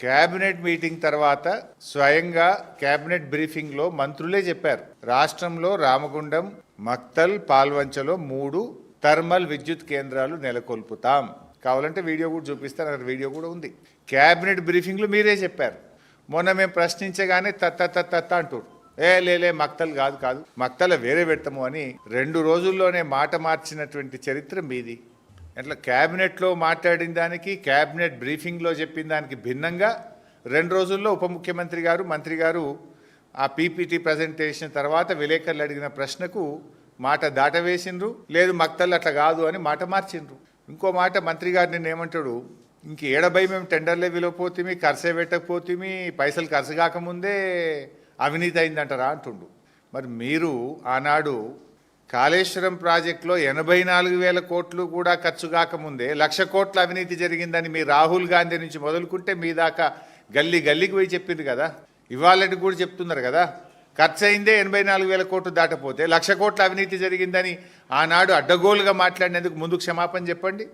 Cabinet meeting తర్వాత స్వయంగా cabinet బ్రీఫింగ్లో మంత్రులే చెప్పారు. రాష్ట్రంలో రామగుండం మక్తల్ పాల్వంచలో మూడు థర్మల్ విద్యుత్ కేంద్రాలు నెలకొల్పుతాం. కావాలంటే వీడియో కూడా చూపిస్తాను అక్కడ వీడియో కూడా ఉంది. కేబినెట్ బ్రీఫింగ్లు మీరే చెప్పారు. మొన్న మేము ప్రశ్నించగానే తత్త తత్త తత్త అంటారు ఏ లేలే మక్తలు కాదు కాదు. మక్తల వేరే పెడతాము అని రెండు రోజుల్లోనే మాట మార్చినటువంటి చరిత్ర మీది. అట్లా క్యాబినెట్లో మాట్లాడిన దానికి క్యాబినెట్ బ్రీఫింగ్లో చెప్పిన దానికి భిన్నంగా రెండు రోజుల్లో ఉప ముఖ్యమంత్రి గారు మంత్రి గారు ఆ పీపీటీ ప్రజెంటేషన్ తర్వాత విలేకరులు అడిగిన ప్రశ్నకు మాట దాటవేసిండ్రు లేదు మక్తల్ అట్లా కాదు అని మాట మార్చిండ్రు. ఇంకో మాట మంత్రి గారు నిన్న ఏమంటాడు ఇంక ఏడబై మేము టెండర్లే విలువపోతేమి ఖర్చే పెట్టకపోతేమి పైసలు ఖర్చు కాకముందే అవినీతి అయిందంటారా అంటుండు. మరి మీరు ఆనాడు కాళేశ్వరం ప్రాజెక్టులో ఎనభై నాలుగు వేల కోట్లు కూడా ఖర్చు కాకముందే లక్ష కోట్ల అవినీతి జరిగిందని మీ రాహుల్ గాంధీ నుంచి మొదలుకుంటే మీ దాకా గల్లీ గల్లీకి పోయి చెప్పింది కదా. ఇవాళటి కూడా చెప్తున్నారు కదా. ఖర్చు అయిందే ఎనభై నాలుగు వేల కోట్లు దాటపోతే లక్ష కోట్ల అవినీతి జరిగిందని ఆనాడు అడ్డగోలుగా మాట్లాడినందుకు ముందు క్షమాపణ చెప్పండి.